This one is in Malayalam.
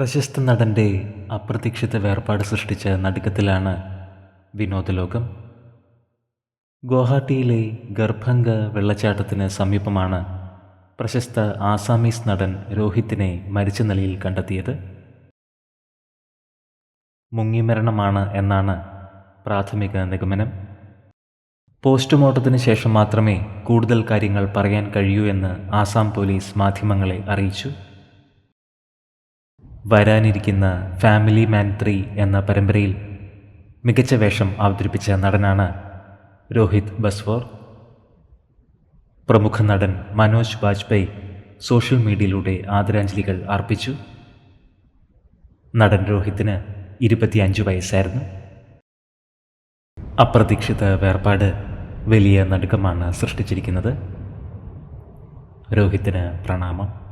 പ്രശസ്ത നടന്റെ അപ്രതീക്ഷിത വേർപാട് സൃഷ്ടിച്ച നടുക്കത്തിലാണ് വിനോദലോകം. ഗുവാഹട്ടിയിലെ ഗർഭംഗ വെള്ളച്ചാട്ടത്തിന് സമീപമാണ് പ്രശസ്ത ആസാമീസ് നടൻ രോഹിത്തിനെ മരിച്ച നിലയിൽ കണ്ടെത്തിയത്. മുങ്ങിമരണമാണ് എന്നാണ് പ്രാഥമിക നിഗമനം. പോസ്റ്റ്മോർട്ടത്തിന് ശേഷം മാത്രമേ കൂടുതൽ കാര്യങ്ങൾ പറയാൻ കഴിയൂ എന്ന് ആസാം പോലീസ് മാധ്യമങ്ങളെ അറിയിച്ചു. വരാനിരിക്കുന്ന ഫാമിലി മാൻ ത്രീ എന്ന പരമ്പരയിൽ മികച്ച വേഷം അവതരിപ്പിച്ച നടനാണ് രോഹിത് ബസ്വോർ. പ്രമുഖ നടൻ മനോജ് വാജ്പേയി സോഷ്യൽ മീഡിയയിലൂടെ ആദരാഞ്ജലികൾ അർപ്പിച്ചു. നടൻ രോഹിത്തിന് ഇരുപത്തിയഞ്ച് വയസ്സായിരുന്നു. അപ്രതീക്ഷിത വേർപാട് വലിയ നടുക്കമാണ് സൃഷ്ടിച്ചിരിക്കുന്നത്. രോഹിത്തിന് പ്രണാമം.